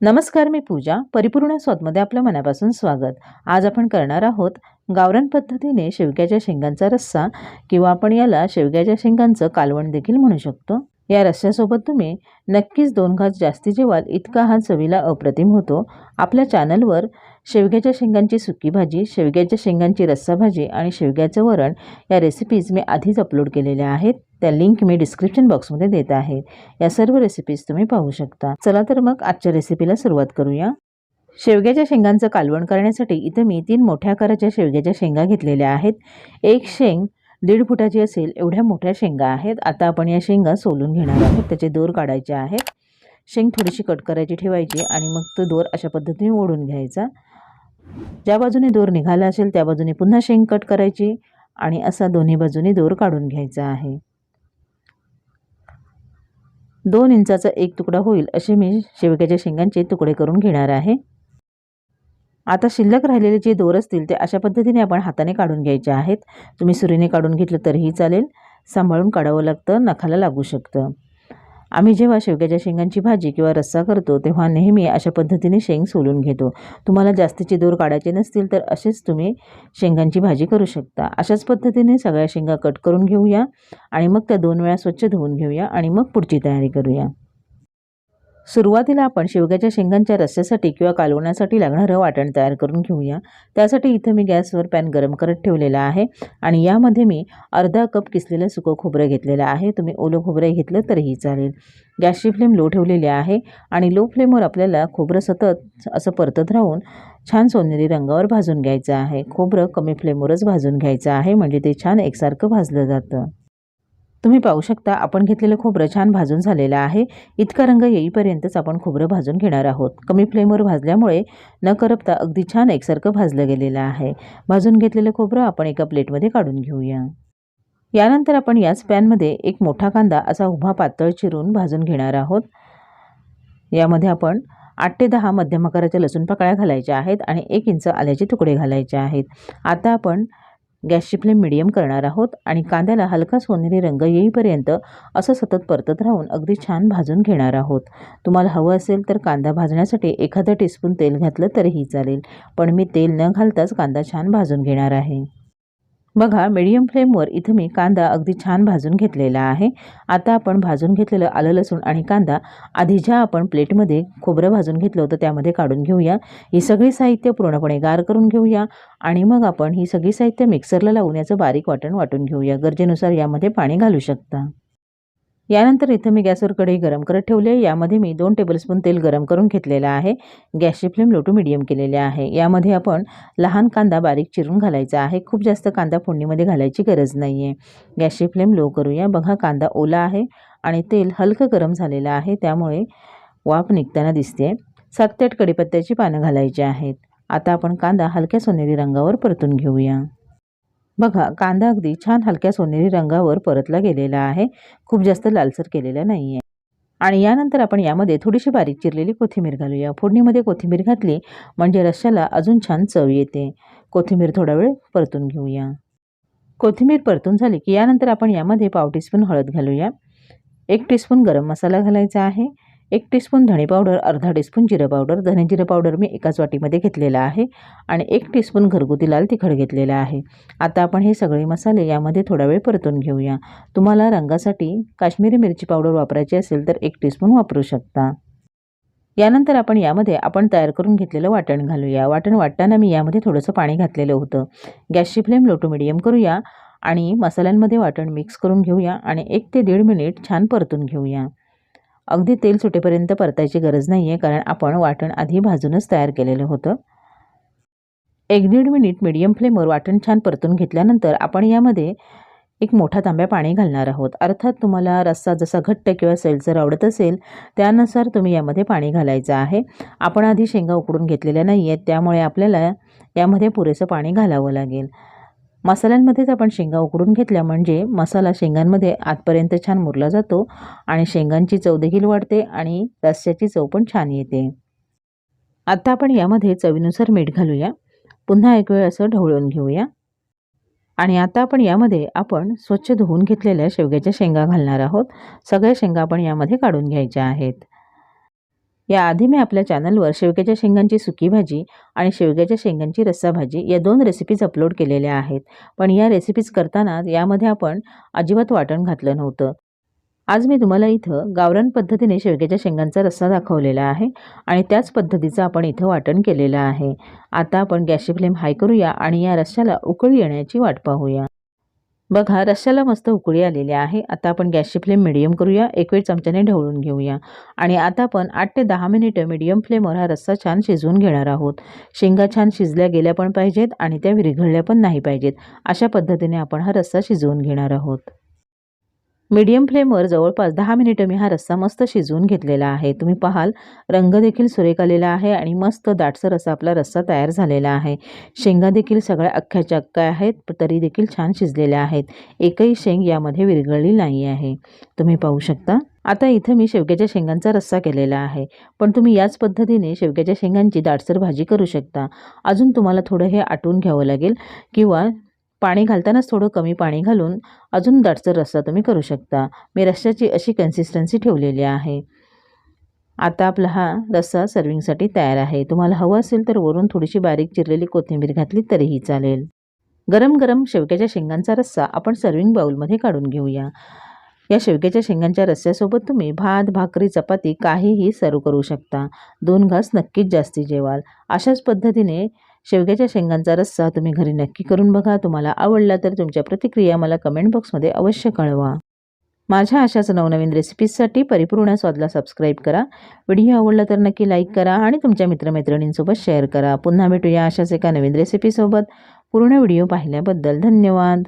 नमस्कार मी पूजा परिपूर्ण स्वादमध्ये आपलं मनापासून स्वागत. आज आपण करणार आहोत गावरान पद्धतीने शेवग्याच्या शेंगांचा रस्सा किंवा आपण याला शेवग्याच्या शेंगांचं कालवण देखील म्हणू शकतो. या रस्स्यासोबत तुम्ही नक्कीच दोन घास जास्ती जेवाल इतका हा चवीला अप्रतिम होतो. आपल्या चॅनलवर शेवग्याच्या शेंगांची सुकी भाजी शेवग्याच्या शेंगांची रस्सा भाजी आणि शेवग्याचं वरण या रेसिपीज मी आधीच अपलोड केलेल्या आहेत. त्या लिंक मी डिस्क्रिप्शन बॉक्समध्ये देत आहे. या सर्व रेसिपीज तुम्ही पाहू शकता. चला तर मग आजच्या रेसिपीला सुरुवात करूया. शेवग्याच्या शेंगांचं कालवण करण्यासाठी इथं मी तीन मोठ्या आकाराच्या शेवग्याच्या शेंगा घेतलेल्या आहेत. एक शेंग दीड फुटाची असेल एवढ्या मोठ्या शेंगा आहेत. आता आपण या शेंगा सोलून घेणार आहोत. त्याचे दोर काढायचे आहेत. शेंग थोडीशी कट करायची ठेवायची आणि मग तो दोर अशा पद्धतीने ओढून घ्यायचा. ज्या बाजूने दोर निघाला असेल त्या बाजूने पुन्हा शेंग कट करायची आणि असा दोन्ही बाजूने दोर काढून घ्यायचा आहे. दोन इंचाचा एक तुकडा होईल असे मी शेवग्याच्या शेंगांचे तुकडे करून घेणार आहे. आता शिल्लक राहिलेले जे दोर असतील ते अशा पद्धतीने आपण हाताने काढून घ्यायचे आहेत. तुम्ही सुरीने काढून घेतलं तरीही चालेल. सांभाळून काढावं लागतं नखाला लागू शकतं. आम्ही जेव्हा शेवग्याच्या शेंगांची भाजी किंवा रस्सा करतो तेव्हा नेहमी अशा पद्धतीने शेंग सोलून घेतो. तुम्हाला जास्तीचे दोर काढायचे नसतील तर असेच तुम्ही शेंगांची भाजी करू शकता. अशाच पद्धतीने सगळ्या शेंगा कट करून घेऊया आणि मग त्या दोन वेळा स्वच्छ धुवून घेऊया आणि मग पुढची तयारी करूया. सुरुवातीला आपण शेवग्याच्या शेंगांच्या रस्स्यासाठी किंवा कालवण्यासाठी लागणारं वाटण तयार करून घेऊया. त्यासाठी इथं मी गॅसवर पॅन गरम करत ठेवलेला आहे आणि यामध्ये मी अर्धा कप किसलेलं सुकं खोबरं घेतलेलं आहे. तुम्ही ओलं खोबरं घेतलं तरीही चालेल. गॅसची फ्लेम लो ठेवलेली आहे आणि लो फ्लेमवर आपल्याला खोबरं सतत असं परतत राहून छान सोनेरी रंगावर भाजून घ्यायचं आहे. खोबरं कमी फ्लेमवरच भाजून घ्यायचं आहे. म्हणजे ते छान एकसारखं भाजलं जातं. तुम्ही पाहू शकता आपण घेतलेलं खोबरं छान भाजून झालेलं आहे. इतका रंग येईपर्यंतच आपण खोबरं भाजून घेणार आहोत. कमी फ्लेमवर भाजल्यामुळे न करपता अगदी छान एकसारखं भाजलं गेलेलं आहे. भाजून घेतलेलं खोबरं आपण एका प्लेटमध्ये काढून घेऊया. यानंतर आपण याच पॅनमध्ये एक मोठा कांदा असा उभा पातळ चिरून भाजून घेणार आहोत. यामध्ये आपण आठ ते दहा मध्यम आकाराच्या लसूण पाकळ्या घालायच्या आहेत आणि एक इंच आल्याचे तुकडे घालायचे आहेत. आता आपण गॅसची फ्लेम मिडियम करणार आहोत आणि कांद्याला हलका सोनेरी रंग येईपर्यंत असं सतत परतत राहून अगदी छान भाजून घेणार आहोत. तुम्हाला हवं असेल तर कांदा भाजण्यासाठी एखादं टीस्पून तेल घातलं तरीही चालेल पण मी तेल न घालताच कांदा छान भाजून घेणार आहे. बघा मीडियम फ्लेमवर इथं मी कांदा अगदी छान भाजून घेतलेला आहे. आता आपण भाजून घेतलेलं आलं लसूण आणि कांदा आधी ज्या आपण प्लेटमध्ये खोबरं भाजून घेतलं होतं त्यामध्ये काढून घेऊया. ही सगळी साहित्य पूर्णपणे गार करून घेऊया आणि मग आपण ही सगळी साहित्य मिक्सरला लावून याचं बारीक वाटण वाटून घेऊया. गरजेनुसार यामध्ये पाणी घालू शकता. यानंतर इथं मी गॅसवर कढई गरम करत ठेवली आहे. यामध्ये मी दोन टेबलस्पून तेल गरम करून घेतलेलं आहे. गॅसची फ्लेम लो टू मिडियम केलेली आहे. यामध्ये आपण लहान कांदा बारीक चिरून घालायचा आहे. खूप जास्त कांदा फोडणीमध्ये घालायची गरज नाही आहे गॅसची फ्लेम लो करूया. बघा कांदा ओला आहे आणि तेल हलकं गरम झालेलं आहे. त्यामुळे वाफ निघताना दिसते सात ते आठ कडीपत्त्याची पानं घालायची आहेत. आता आपण कांदा हलक्या सोनेरी रंगावर परतून घेऊया. बघा कांदा अगदी छान हलक्या सोनेरी रंगावर परतला गेलेला आहे. खूप जास्त लालसर केलेला नाही आहे आणि यानंतर आपण यामध्ये थोडीशी बारीक चिरलेली कोथिंबीर घालूया. फोडणीमध्ये कोथिंबीर घातली म्हणजे रश्श्याला अजून छान चव येते. कोथिंबीर थोडा वेळ परतून घेऊया. कोथिंबीर परतून झाली की यानंतर आपण यामध्ये पाव टीस्पून हळद घालूया. एक टीस्पून गरम मसाला घालायचा आहे. एक टीस्पून धणे पावडर अर्धा टीस्पून जिरं पावडर धणे जिरं पावडर मी एकाच वाटीमध्ये घेतलेला आहे आणि एक टीस्पून घरगुती लाल तिखट घेतलेला आहे. आता आपण हे सगळे मसाले यामध्ये थोडा वेळ परतून घेऊया. तुम्हाला रंगासाठी काश्मीरी मिरची पावडर वापरायची असेल तर एक टीस्पून वापरू शकता. यानंतर आपण यामध्ये आपण तयार करून घेतलेलं वाटण घालूया. वाटण वाटताना मी यामध्ये थोडंसं पाणी घातलेलं होतं. गॅसची फ्लेम लो टू मिडियम करूया आणि मसाल्यांमध्ये वाटण मिक्स करून घेऊया आणि एक ते दीड मिनिट छान परतून घेऊया. अगदी तेल सुटेपर्यंत परतायची गरज नाही आहे कारण आपण वाटण आधी भाजूनच तयार केलेलं होतं. एक दीड मिनिट मीडियम फ्लेमवर वाटण छान परतून घेतल्यानंतर आपण यामध्ये एक मोठा तांब्या पाणी घालणार आहोत. अर्थात तुम्हाला रस्सा जसा घट्ट किंवा सैलसर आवडत असेल त्यानुसार तुम्ही यामध्ये पाणी घालायचं आहे. आपण आधी शेंगा उकडून घेतलेल्या नाही आहेत त्यामुळे आपल्याला यामध्ये पुरेसं पाणी घालावं लागेल. मसाल्यांमध्येच आपण शेंगा उकडून घेतल्या म्हणजे मसाला शेंगांमध्ये आतपर्यंत छान मुरला जातो आणि शेंगांची चव देखील वाढते आणि रस्स्याची चव पण छान येते. आत्ता आपण यामध्ये चवीनुसार मीठ घालूया. पुन्हा एक वेळ असं ढवळून घेऊया. आणि आता आपण यामध्ये आपण स्वच्छ धुवून घेतलेल्या शेवग्याच्या शेंगा घालणार आहोत. सगळ्या शेंगा आपण यामध्ये काढून घ्यायच्या आहेत. याआधी मी आपल्या चॅनलवर शेवग्याच्या शेंगांची सुकी भाजी आणि शेवग्याच्या शेंगांची रस्सा भाजी या दोन रेसिपीज अपलोड केलेल्या आहेत. पण या रेसिपीज करताना यामध्ये आपण अजिबात वाटण घातलं नव्हतं. आज मी तुम्हाला इथं गावरान पद्धतीने शेवग्याच्या शेंगांचा रस्सा दाखवलेला आहे आणि त्याच पद्धतीचं आपण इथं वाटण केलेलं आहे. आता आपण गॅसची फ्लेम हाय करूया आणि या रस्स्याला उकळी येण्याची वाट पाहूया. बघा रश्श्याला मस्त उकळी आलेली आहे. आता आपण गॅसची फ्लेम मिडियम करूया. एक वेळ चमच्याने ढवळून घेऊया. आणि आता आपण आठ ते दहा मिनिटं मिडियम फ्लेमवर हा रस्सा छान शिजवून घेणार आहोत. शेंगा छान शिजल्या गेल्या पण पाहिजेत आणि त्या विरघळल्या पण नाही पाहिजेत. अशा पद्धतीने आपण हा रस्सा शिजवून घेणार आहोत. मीडियम फ्लेमवर जवळपास दहा मिनिटं मी हा रस्सा मस्त शिजवून घेतलेला आहे. तुम्ही पाहाल रंग देखील सुरेख आलेला आहे आणि मस्त दाटसर असा आपला रस्सा तयार झालेला आहे. शेंगा देखील सगळ्या अख्ख्याच्या अख्ख्या आहेत तरी देखील छान शिजलेल्या आहेत. एकही शेंग यामध्ये विरघळली नाही आहे. तुम्ही पाहू शकता. आता इथं मी शेवग्याच्या शेंगांचा रस्सा केलेला आहे. पण तुम्ही याच पद्धतीने शेवग्याच्या शेंगांची दाटसर भाजी करू शकता. अजून तुम्हाला थोडं हे आटून घ्यावं लागेल किंवा पाणी घालतानाच थोडं कमी पाणी घालून अजून दाटसर रस्सा तुम्ही करू शकता. मी रस्स्याची अशी कन्सिस्टन्सी ठेवलेली आहे. आता आपला हा रस्सा सर्विंगसाठी तयार आहे. तुम्हाला हवं असेल तर वरून थोडीशी बारीक चिरलेली कोथिंबीर घातली तरीही चालेल. गरम गरम शेवक्याच्या शेंगांचा रस्सा आपण सर्विंग बाऊलमध्ये काढून घेऊया. या शेवक्याच्या शेंगांच्या रस्स्यासोबत तुम्ही भात भाकरी चपाती काहीही सर्व करू शकता. दोन घास नक्कीच जास्ती जेवाल. अशाच पद्धतीने शेवग्याच्या शेंगांचा रस्सा तुम्ही घरी नक्की करून बघा. तुम्हाला आवडला तर तुमच्या प्रतिक्रिया मला कमेंट बॉक्समध्ये अवश्य कळवा. माझ्या अशाच नवनवीन रेसिपीजसाठी परिपूर्ण स्वादला सबस्क्राईब करा. व्हिडिओ आवडला तर नक्की लाईक करा आणि तुमच्या मित्रमैत्रिणींसोबत शेअर करा. पुन्हा भेटूया अशाच एका नवीन रेसिपीसोबत. पूर्ण व्हिडिओ पाहिल्याबद्दल धन्यवाद.